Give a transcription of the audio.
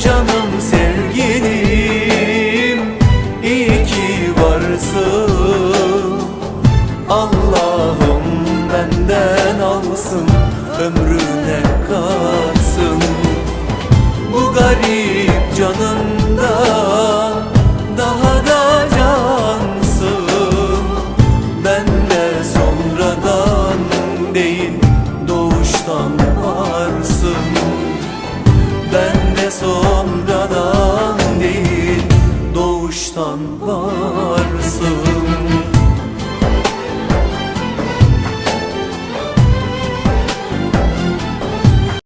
Canım sevgilim iyi ki varsın. Allah'ım benden alsın ömrüne katsın. Bu garip canımda daha da cansın. Ben de sonradan değil sonradan değil doğuştan varsın